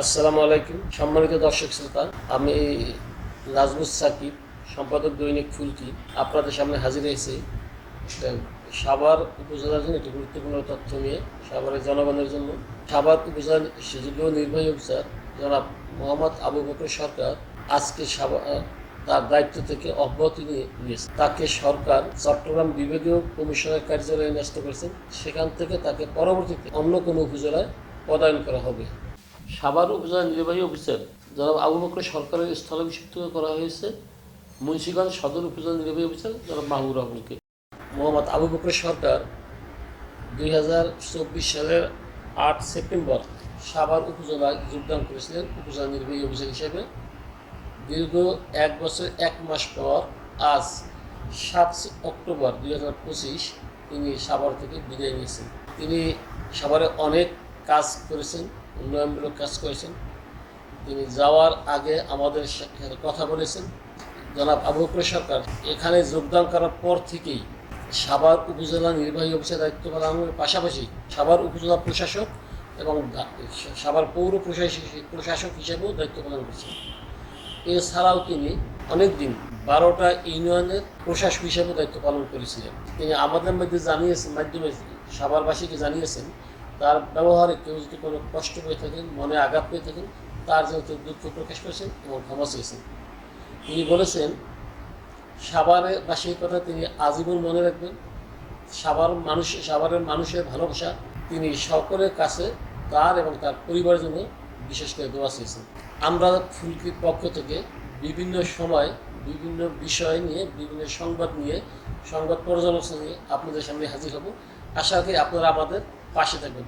আসসালামু আলাইকুম। সম্মানিত দর্শক শ্রোতা, আমি নাজমুস সাকিব, সম্পাদক দৈনিক ফুলকি। আপনাদের সামনে হাজির হয়েছি। সাভার উপজেলার জন্য একটি গুরুত্বপূর্ণ তথ্য নিয়ে, সাভারের জনগণের জন্য। সাভার উপজেলার সুযোগ্য নির্বাহী অফিসার জনাব মোহাম্মদ আবু বকর সরকার আজকে তার দায়িত্ব থেকে অব্যাহতি নিয়ে নিয়েছে। তাকে সরকার চট্টগ্রাম বিভাগীয় কমিশনার কার্যালয়ে ন্যস্ত করেছেন। সেখান থেকে তাকে পরবর্তীতে অন্য কোনো উপজেলায় পদায়ন করা হবে। সাভার উপজেলা নির্বাহী অফিসার জনাব আবু বকর সরকারের স্থলাভিষিক্ত করা হয়েছে মুন্সিগঞ্জ সদর উপজেলা নির্বাহী অফিসার জনাব মাহবুব রহমানকে। মোহাম্মদ আবু বকর সরকার দুই হাজার চব্বিশ সালের আট সেপ্টেম্বর সাভার উপজেলায় যোগদান করেছিলেন উপজেলা নির্বাহী অফিসার হিসেবে। দীর্ঘ এক বছর এক মাস পর আজ সাত অক্টোবর দুই তিনি সাভার থেকে বিদায় নিয়েছেন। তিনি সাভারে অনেক কাজ করেছেন, উন্নয়নমূলক কাজ করেছেন। তিনি যাওয়ার আগে আমাদের কথা বলেছেন। জনাব আবু সরকার, এখানে যোগদান করার পর থেকেই সাভার উপজেলা নির্বাহী অফিসের দায়িত্ব পালনের পাশাপাশি সাভার উপজেলা প্রশাসক এবং সাভার পৌর প্রশাসক প্রশাসক হিসেবেও দায়িত্ব পালন করছেন। এছাড়াও তিনি অনেকদিন বারোটা ইউনিয়নের প্রশাসক হিসেবে দায়িত্ব পালন করেছিলেন। তিনি আমাদের মধ্যে জানিয়েছেন, মাধ্যমে সাভারবাসীকে জানিয়েছেন তার ব্যবহারে কেউ যদি কোনো কষ্ট পেয়ে থাকেন, মনে আঘাত পেয়ে থাকেন, তার জন্য তিনি দুঃখ প্রকাশ করেছেন এবং ক্ষমা চেয়েছেন। তিনি বলেছেন সাভারে বাসীর কথা তিনি আজীবন মনে রাখবেন। সাভার মানুষ সাভারের মানুষের ভালোবাসা তিনি সকলের কাছে, তার এবং তার পরিবারের জন্য বিশেষ করে দোয়া চেয়েছেন। আমরা ফুলকির পক্ষ থেকে বিভিন্ন সময় বিভিন্ন বিষয় নিয়ে, বিভিন্ন সংবাদ নিয়ে, সংবাদ পর্যালোচনা নিয়ে আপনাদের সামনে হাজির হব। আশা করি আপনারা আমাদের পাশে থাকবেন।